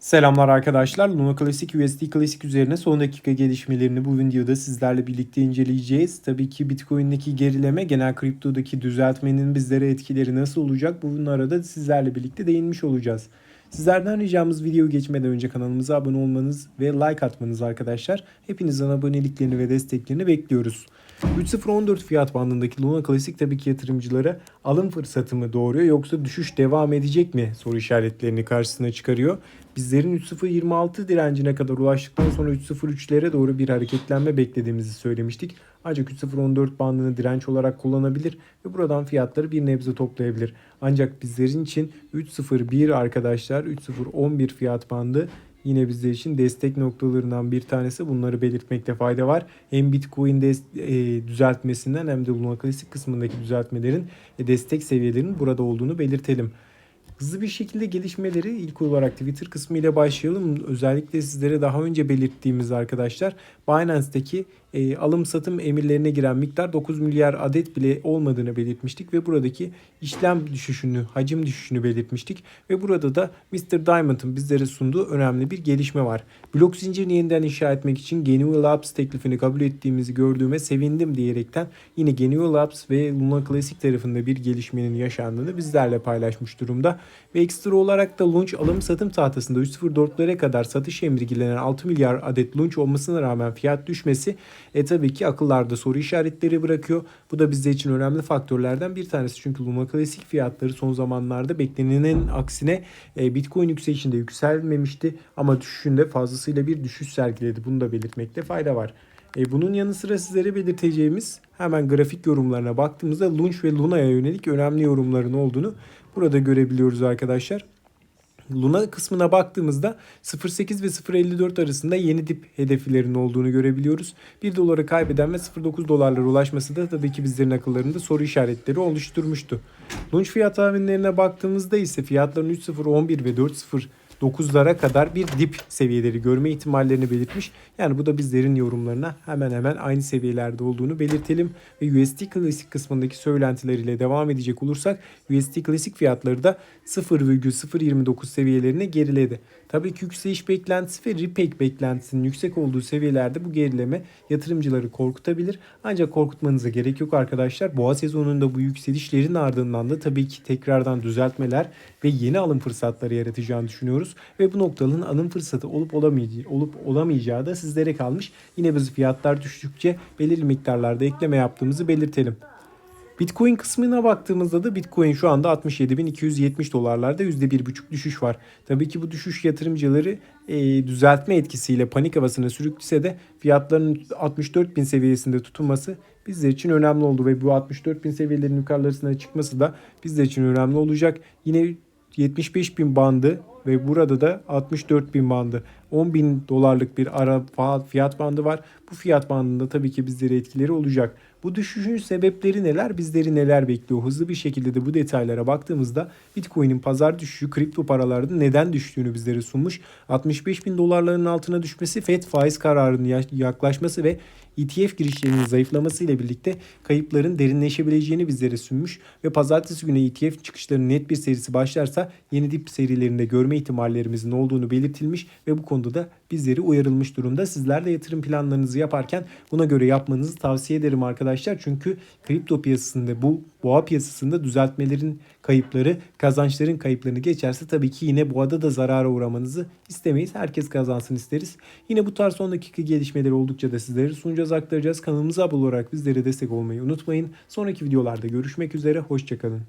Selamlar arkadaşlar. Luna Classic USD Classic üzerine son dakika gelişmelerini bu videoda sizlerle birlikte inceleyeceğiz. Tabii ki Bitcoin'deki gerileme, genel kriptodaki düzeltmenin bizlere etkileri nasıl olacak? Bunlara da sizlerle birlikte değinmiş olacağız. Sizlerden ricamız video geçmeden önce kanalımıza abone olmanız ve like atmanız arkadaşlar. Hepinizden aboneliklerini ve desteklerini bekliyoruz. 3.014 fiyat bandındaki Luna Classic tabii ki yatırımcılara alım fırsatı mı doğuruyor yoksa düşüş devam edecek mi soru işaretlerini karşısına çıkarıyor. Bizlerin 3.026 direncine kadar ulaştıktan sonra 3.03'lere doğru bir hareketlenme beklediğimizi söylemiştik. Ancak 3.014 bandını direnç olarak kullanabilir ve buradan fiyatları bir nebze toplayabilir. Ancak bizlerin için 3.01 arkadaşlar 3.011 fiyat bandı yine bizler için destek noktalarından bir tanesi. Bunları belirtmekte fayda var. Hem Bitcoin e, düzeltmesinden hem de Luna Classic kısmındaki düzeltmelerin e, destek seviyelerinin burada olduğunu belirtelim. Hızlı bir şekilde gelişmeleri ilk olarak Twitter kısmı ile başlayalım. Özellikle sizlere daha önce belirttiğimiz arkadaşlar Binance'deki e, alım satım emirlerine giren miktar 9 milyar adet bile olmadığını belirtmiştik ve buradaki işlem düşüşünü, hacim düşüşünü belirtmiştik ve burada da Mr. Diamond'ın bizlere sunduğu önemli bir gelişme var. Blok zincirini yeniden inşa etmek için Genuine Labs teklifini kabul ettiğimizi gördüğüme sevindim diyerekten yine Genuine Labs ve Luna Classic tarafında bir gelişmenin yaşandığını bizlerle paylaşmış durumda. Ve ekstra olarak da launch alım satım tahtasında 3.04'lere kadar satış emri gelen 6 milyar adet launch olmasına rağmen fiyat düşmesi e tabii ki akıllarda soru işaretleri bırakıyor. Bu da bizler için önemli faktörlerden bir tanesi. Çünkü Luna Classic fiyatları son zamanlarda beklenenin aksine e, Bitcoin yükselişinde yükselmemişti ama düşüşünde fazlasıyla bir düşüş sergiledi. Bunu da belirtmekte fayda var. E, bunun yanı sıra sizlere belirteceğimiz hemen grafik yorumlarına baktığımızda Lunch ve Luna'ya yönelik önemli yorumların olduğunu burada görebiliyoruz arkadaşlar. Luna kısmına baktığımızda 0.8 ve 0.54 arasında yeni dip hedeflerinin olduğunu görebiliyoruz. 1 doları kaybeden ve 0.9 dolarlara ulaşması da tabii ki bizlerin akıllarında soru işaretleri oluşturmuştu. Launch fiyat tahminlerine baktığımızda ise fiyatların 3.011 ve 4.0 9'lara kadar bir dip seviyeleri görme ihtimallerini belirtmiş. Yani bu da bizlerin yorumlarına hemen hemen aynı seviyelerde olduğunu belirtelim. Ve USD Classic kısmındaki söylentileriyle devam edecek olursak USD Classic fiyatları da 0,029 seviyelerine geriledi. Tabii ki yükseliş beklentisi ve repek beklentisinin yüksek olduğu seviyelerde bu gerileme yatırımcıları korkutabilir. Ancak korkutmanıza gerek yok arkadaşlar. Boğa sezonunda bu yükselişlerin ardından da tabii ki tekrardan düzeltmeler ve yeni alım fırsatları yaratacağını düşünüyoruz. Ve bu noktanın alım fırsatı olup olamayacağı, olup olamayacağı da sizlere kalmış. Yine biz fiyatlar düştükçe belirli miktarlarda ekleme yaptığımızı belirtelim. Bitcoin kısmına baktığımızda da Bitcoin şu anda 67.270 dolarlarda %1,5 düşüş var. Tabii ki bu düşüş yatırımcıları e, düzeltme etkisiyle panik havasına sürüklese de fiyatların 64.000 seviyesinde tutulması bizler için önemli oldu ve bu 64.000 seviyelerin yukarılarına çıkması da bizler için önemli olacak. Yine 75.000 bandı ve burada da 64.000 bandı. 10.000 dolarlık bir ara fiyat bandı var. Bu fiyat bandında tabii ki bizlere etkileri olacak. Bu düşüşün sebepleri neler? Bizleri neler bekliyor? Hızlı bir şekilde de bu detaylara baktığımızda Bitcoin'in pazar düşüşü kripto paralarda neden düştüğünü bizlere sunmuş. 65 bin dolarların altına düşmesi FED faiz kararının yaklaşması ve ETF girişlerinin zayıflaması ile birlikte kayıpların derinleşebileceğini bizlere sunmuş ve pazartesi günü ETF çıkışlarının net bir serisi başlarsa yeni dip serilerinde görme ihtimallerimizin olduğunu belirtilmiş ve bu konuda da bizleri uyarılmış durumda. Sizler de yatırım planlarınızı yaparken buna göre yapmanızı tavsiye ederim arkadaşlar. Çünkü kripto piyasasında bu boğa piyasasında düzeltmelerin kayıpları kazançların kayıplarını geçerse tabii ki yine boğada da zarara uğramanızı istemeyiz. Herkes kazansın isteriz. Yine bu tarz son dakika gelişmeleri oldukça da sizlere sunacağız aktaracağız. Kanalımıza abone olarak bizlere destek olmayı unutmayın. Sonraki videolarda görüşmek üzere. Hoşçakalın.